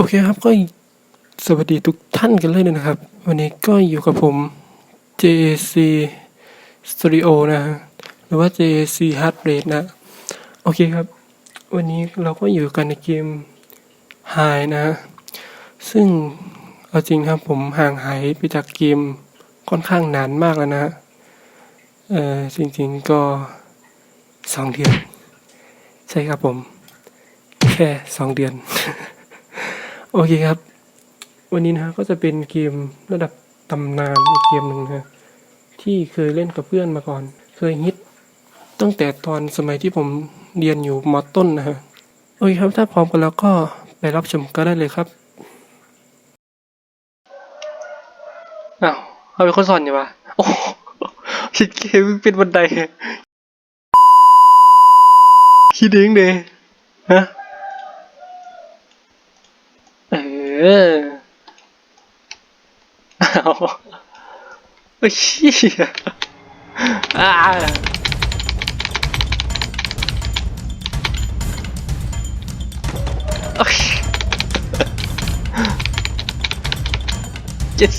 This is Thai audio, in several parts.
โอเคครับก็สวัสดีทุกท่านกันเลยนะครับ วันนี้ก็อยู่กับผม JAC Studio นะฮะหรือว่า JAC Heart Rate นะ โอเคครับ วันนี้เราก็อยู่กันในเกม High นะ ซึ่งเอาจริงครับผมห่างหายไปจากเกมค่อนข้างนานมากแล้วนะเออจริงๆก็สองเดือน ใช่ครับผม แค่สองเดือน โอเคครับ วันนี้นะฮะก็จะเป็นเกมระดับตำนานอีกเกมหนึ่งนะที่เคยเล่นกับเพื่อนมาก่อน เคยฮิต ตั้งแต่ตอนสมัยที่ผมเรียนอยู่มอต้นนะฮะโอเคครับถ้าพร้อมกันแล้วก็ไปรับชมก็ได้เลยครับอ้าวเขาเป็นคนสอนอยู่ปะโอ้ชิดเกมเป็นบันไดคิดเองเดยฮะ เออเอาโอ้ยชี่ยอ่าโอ้ย yes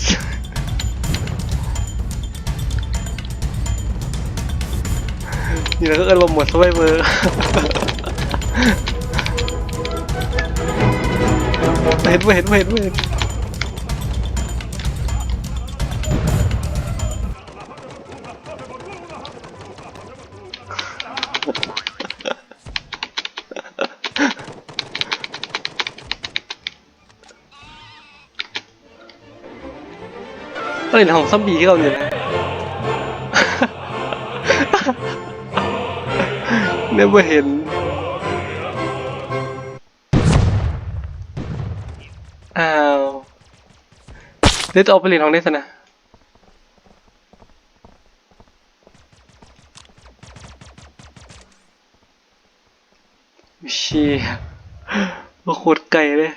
นี่เราก็อารมณ์หมดสบายเบอร์ เห็นเว้ยเห็นเว้ยเห็นเว้ยเฮ้ยของซัมบีที่เราอยู่นะเนี่ยมาเห็น อ้าวเดี๋ยวจะเอกไปเรียนของเนสนะเชี่ยว่าโคตรไกลเลย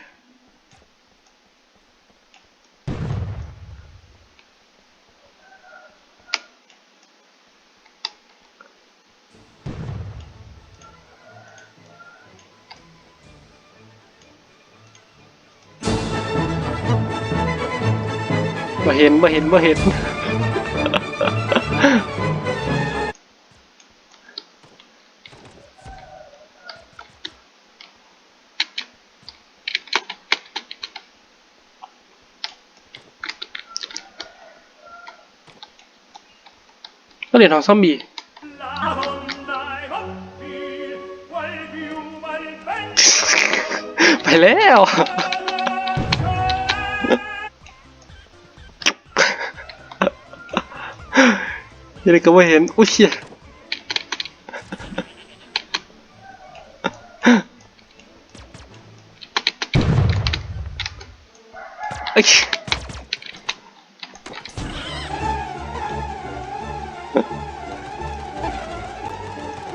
มาเห็นมาเห็นมาเห็นก็เหรียญของซอมบี้ไปแล้ว ยังไงก็ไม่เห็นอุ้ยเชี่ยเอ้ย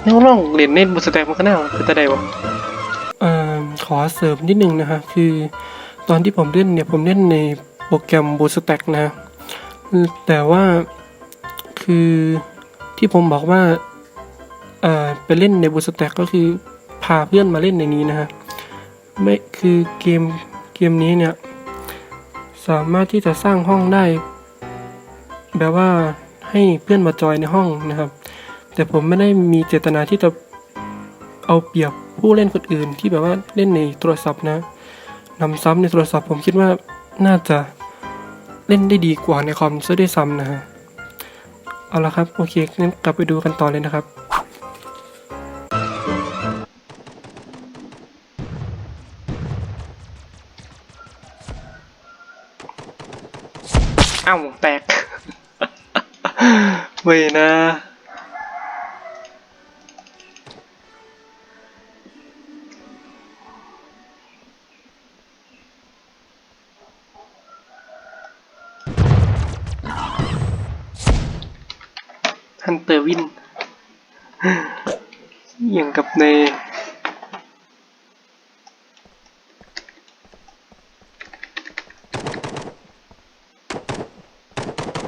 น้องลองเรียนเน้นบุษแตกมันก็น่าเป็นตาใดวะเอ่อขอเสริมนิดนึงนะฮะ คือตอนที่ผมเล่นเนี่ย ผมเล่นในโปรแกรมบูสแต็กนะ แต่ว่า คือที่ผมบอกว่าเอ่อไปเล่นในบูสแต็กก็คือพาเพื่อนมาเล่นในนี้นะฮะไม่คือเกมเกมนี้เนี่ย สามารถที่จะสร้างห้องได้ แบบว่าให้เพื่อนมาจอยในห้องนะครับ แต่ผมไม่ได้มีเจตนาที่จะเอาเปรียบผู้เล่นคนอื่นที่แบบว่าเล่นในโทรศัพท์นะนำซ้ำในโทรศัพท์ผมคิดว่าน่าจะเล่นได้ดีกว่าในคอมซะด้วยซ้ำนะฮะ เอาละครับโอเคงั้นกลับไปดูกันต่อเลยนะครับ อ้าวแตก เว้ยนะ ฮันเตอร์วินอย่างกับใน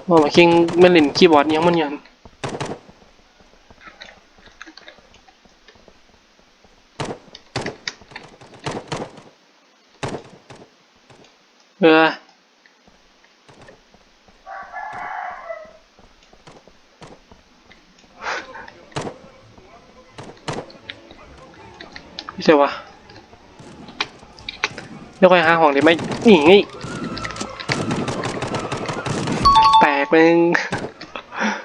ว่ามาคิงไม่เล่นคีย์บอร์ดยังมันยังเออ ช่วะเดี๋ยวค่อยหาห้องได้ไหมนี่ไงแตกมึง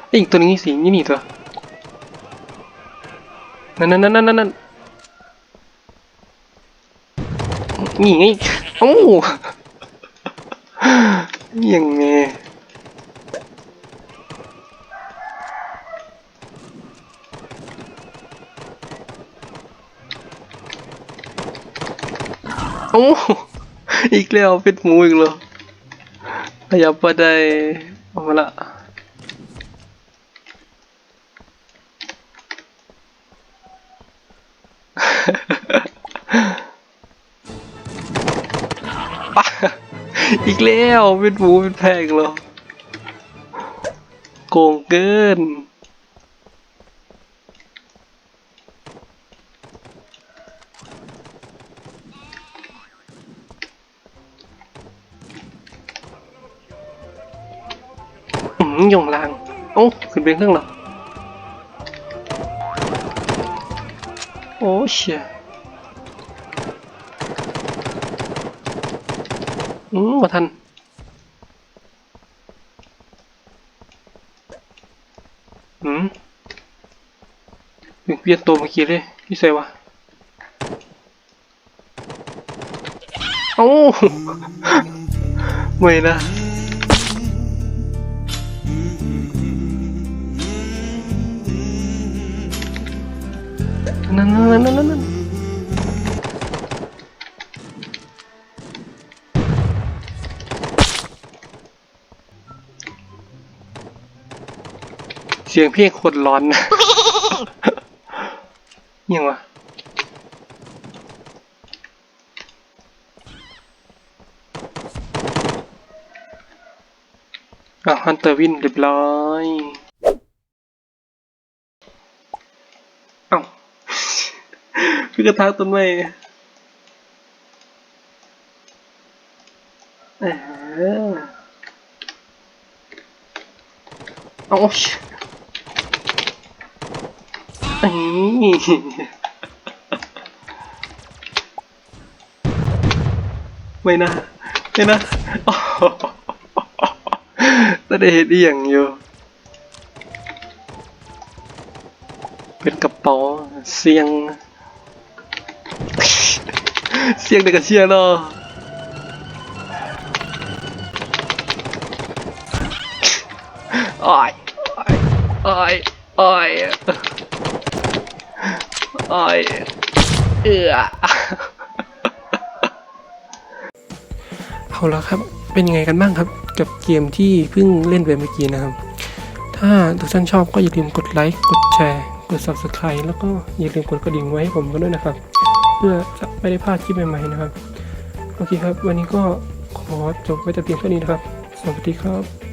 ไออีกตัวนี้สินี่นี่ตัวนั่นนั่นนั่นนั่นนั่นนี่ไงเอ้ยังไง อ้าอีกแล้วเป็นหมูอีกแล้วขยับไปได้เอามาละอีกแล้วเป็นหมูเป็นแพงเหรอโกงเกิน อืมยงลางโอ้าขึ้นเป็นเครื่องหรอโอ้เชี่ยอืมมาทันอืมเปลี่ยนตัวเมื่อกี้เลยพี่ใส่วะเอ้าไม่นะ นั่นนั่นนั่นนั่นเสียงพลงโคตรร้อนนะยังวะอะฮันเตอร์วินเรียบร้อย เอ้า คือ กระทะต้นไม้เออเอาชิไอ้ไม่นะไม่นะโอ้โหแต่ได้เห็นอีหยังอยู่เป็นกระเป๋าเสียง เสียงเด็กกระเชียร์เนาะอ้อยอ้อยอ้อยอ้อยเอือเอาละครับ เป็นยังไงกันบ้างครับ กับเกมที่เพิ่งเล่นไปเมื่อกี้นะครับ ถ้าทุกท่านชอบก็อย่าลืมกดไลค์ กดแชร์ กด subscribe แล้วก็อย่าลืมกดกระดิ่งไว้ให้ผมกันด้วยนะครับ เพื่อจะไม่ได้พลาดคลิปใหม่ๆนะครับ โอเคครับ วันนี้ก็ขอจบไว้แต่เพียงเท่านี้นะครับ สวัสดีครับ